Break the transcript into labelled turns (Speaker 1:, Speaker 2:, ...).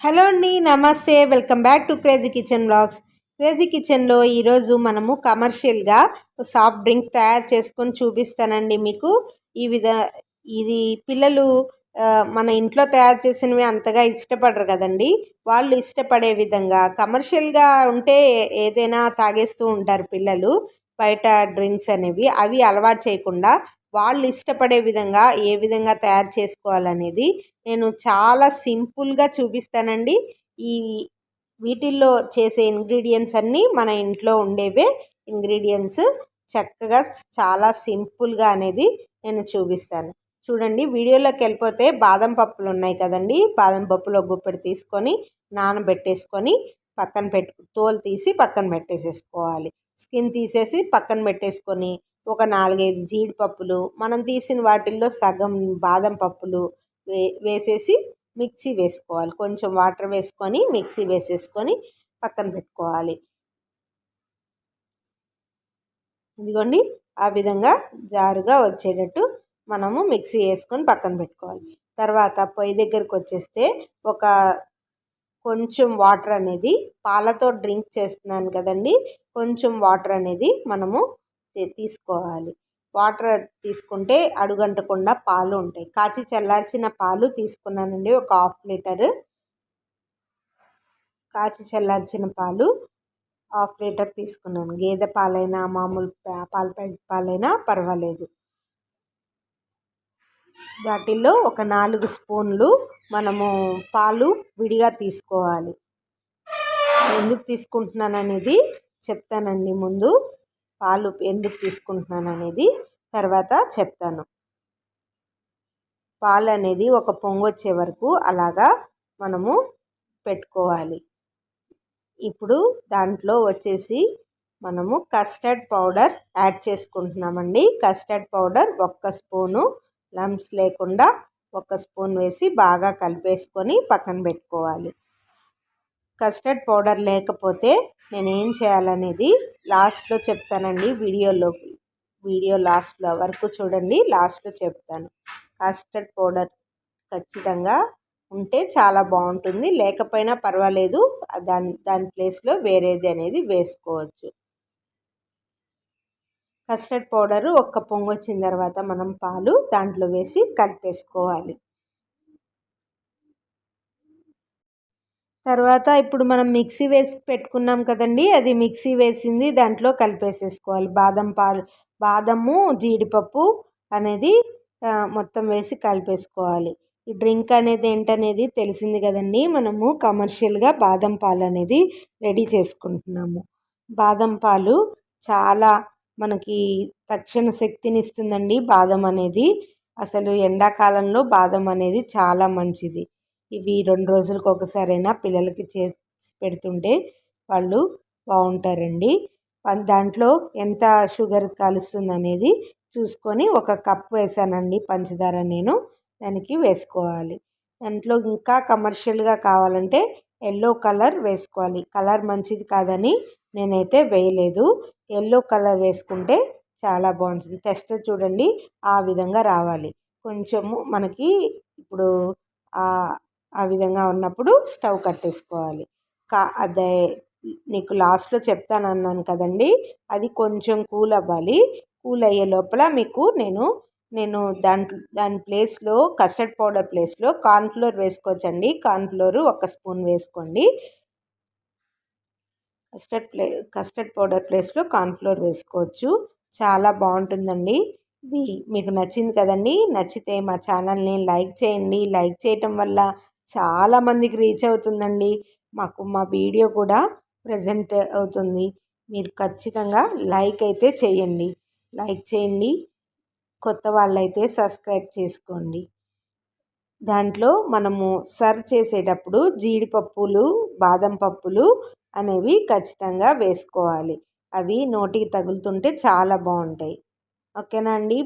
Speaker 1: Hello అండి నమస్తే. Welcome back to crazy kitchen blogs. Crazy కిచెన్లో ఈరోజు మనము కమర్షియల్గా సాఫ్ట్ డ్రింక్ తయారు చేసుకొని చూపిస్తానండి మీకు. ఈ విధ ఇది పిల్లలు మన ఇంట్లో తయారు చేసినవి అంతగా ఇష్టపడరు కదండి. వాళ్ళు ఇష్టపడే విధంగా కమర్షియల్గా ఉంటే ఏదైనా తాగేస్తూ ఉంటారు పిల్లలు. బయట డ్రింక్స్ అనేవి అవి అలవాటు చేయకుండా వాళ్ళు ఇష్టపడే విధంగా ఏ విధంగా తయారు చేసుకోవాలనేది నేను చాలా సింపుల్గా చూపిస్తానండి. ఈ వీటిల్లో చేసే ఇంగ్రీడియంట్స్ అన్నీ మన ఇంట్లో ఉండేవే ఇంగ్రీడియంట్స్. చక్కగా చాలా సింపుల్గా అనేది నేను చూపిస్తాను. చూడండి వీడియోలోకి వెళ్ళిపోతే బాదం పప్పులు ఉన్నాయి కదండి. బాదం పప్పులో గుప్పెడు తీసుకొని నానబెట్టేసుకొని పక్కన పెట్టు తోలు తీసి పక్కన పెట్టేసేసుకోవాలి. స్కిన్ తీసేసి పక్కన పెట్టేసుకొని ఒక నాలుగైదు జీడిపప్పులు మనం తీసిన వాటిల్లో సగం బాదం పప్పులు వే వేసేసి మిక్సీ వేసుకోవాలి. కొంచెం వాటర్ వేసుకొని మిక్సీ వేసేసుకొని పక్కన పెట్టుకోవాలి. ఇదిగోండి ఆ విధంగా జారుగా వచ్చేటట్టు మనము మిక్సీ వేసుకొని పక్కన పెట్టుకోవాలి. తర్వాత పొయ్యి దగ్గరికి వచ్చేస్తే ఒక కొంచెం వాటర్ అనేది పాలతో డ్రింక్ చేస్తున్నాను కదండి. కొంచెం వాటర్ అనేది మనము తీసుకోవాలి. వాటర్ తీసుకుంటే అడుగంటకుండా పాలు ఉంటాయి. కాచి చల్లార్చిన పాలు తీసుకున్నానండి. ఒక హాఫ్ లీటర్. కాచి చల్లార్చిన పాలు హాఫ్ లీటర్ తీసుకున్నాను. గేదె పాలైనా మామూలు పాల ప్యాకెట్ పాలైనా పర్వాలేదు. వాటిల్లో ఒక నాలుగు స్పూన్లు మనము పాలు విడిగా తీసుకోవాలి. ఎందుకు తీసుకుంటున్నాను అనేది చెప్తానండి ముందు. పాలు ఎందుకు తీసుకుంటున్నాను అనేది తర్వాత చెప్తాను. పాలు అనేది ఒక పొంగు వచ్చే వరకు అలాగా మనము పెట్టుకోవాలి. ఇప్పుడు దాంట్లో వచ్చేసి మనము కస్టర్డ్ పౌడర్ యాడ్ చేసుకుంటున్నామండి. కస్టర్డ్ పౌడర్ ఒక్క స్పూను లమ్స్ లేకుండా ఒక స్పూన్ వేసి బాగా కలిపేసుకొని పక్కన పెట్టుకోవాలి. కస్టర్డ్ పౌడర్ లేకపోతే నేను ఏం చేయాలనేది లాస్ట్లో చెప్తానండి. వీడియోలో వీడియో లాస్ట్లో వరకు చూడండి లాస్ట్లో చెప్తాను. కస్టర్డ్ పౌడర్ ఖచ్చితంగా ఉంటే చాలా బాగుంటుంది. లేకపోయినా పర్వాలేదు దాని దాని ప్లేస్లో వేరేది అనేది వేసుకోవచ్చు. కస్టర్డ్ పౌడరు ఒక్క పొంగు వచ్చిన తర్వాత మనం పాలు దాంట్లో వేసి కలిపేసుకోవాలి తర్వాత ఇప్పుడు మనం మిక్సీ వేసి పెట్టుకున్నాం కదండి అది మిక్సీ వేసింది దాంట్లో కలిపేసేసుకోవాలి. బాదం పాలు బాదము జీడిపప్పు అనేది మొత్తం వేసి కలిపేసుకోవాలి. ఈ డ్రింక్ అనేది ఏంటనేది తెలిసింది కదండి మనము కమర్షియల్గా బాదం పాలు అనేది రెడీ చేసుకుంటున్నాము. బాదం పాలు చాలా మనకి తక్షణ శక్తిని ఇస్తుందండి బాదం అనేది. అసలు ఎండాకాలంలో బాదం అనేది చాలా మంచిది. ఇవి రెండు రోజులకు ఒకసారైనా పిల్లలకి చేసి పెడుతుంటే వాళ్ళు బాగుంటారండి. దాంట్లో ఎంత షుగర్ కలుస్తుంది అనేది చూసుకొని ఒక కప్ వేసానండి పంచదార నేను. దానికి వేసుకోవాలి. దాంట్లో ఇంకా కమర్షియల్గా కావాలంటే ఎల్లో కలర్ వేసుకోవాలి. కలర్ మంచిది కాదని నేనైతే వేయలేదు. ఎల్లో కలర్ వేసుకుంటే చాలా బాగుంటుంది. టెస్ట్ చూడండి ఆ విధంగా రావాలి. కొంచెము మనకి ఇప్పుడు ఆ విధంగా ఉన్నప్పుడు స్టవ్ కట్టేసుకోవాలి. కా అదే నీకు లాస్ట్లో చెప్తాను అన్నాను కదండి అది కొంచెం కూల్ అవ్వాలి. కూల్ అయ్యే లోపల మీకు నేను నేను దాంట్లో దాని ప్లేస్లో కస్టర్డ్ పౌడర్ ప్లేస్లో కార్న్ఫ్లోర్ వేసుకోవచ్చండి. కార్న్ఫ్లోర్ ఒక స్పూన్ వేసుకోండి. కస్టర్డ్ ప్లే కస్టర్డ్ పౌడర్ ప్లేస్లో కార్న్ఫ్లోర్ వేసుకోవచ్చు. చాలా బాగుంటుందండి. ఇది మీకు నచ్చింది కదండి నచ్చితే మా ఛానల్ని లైక్ చేయండి. లైక్ చేయటం వల్ల చాలామందికి రీచ్ అవుతుందండి. మాకు మా వీడియో కూడా ప్రజెంట్ అవుతుంది. మీరు ఖచ్చితంగా లైక్ అయితే చేయండి. లైక్ చేయండి. కొత్త వాళ్ళైతే సబ్స్క్రైబ్ చేసుకోండి. దాంట్లో మనము సర్వ్ చేసేటప్పుడు జీడిపప్పులు బాదం పప్పులు అనేవి ఖచ్చితంగా వేసుకోవాలి. అవి నోటికి తగులుతుంటే చాలా బాగుంటాయి. ఓకేనా అండి?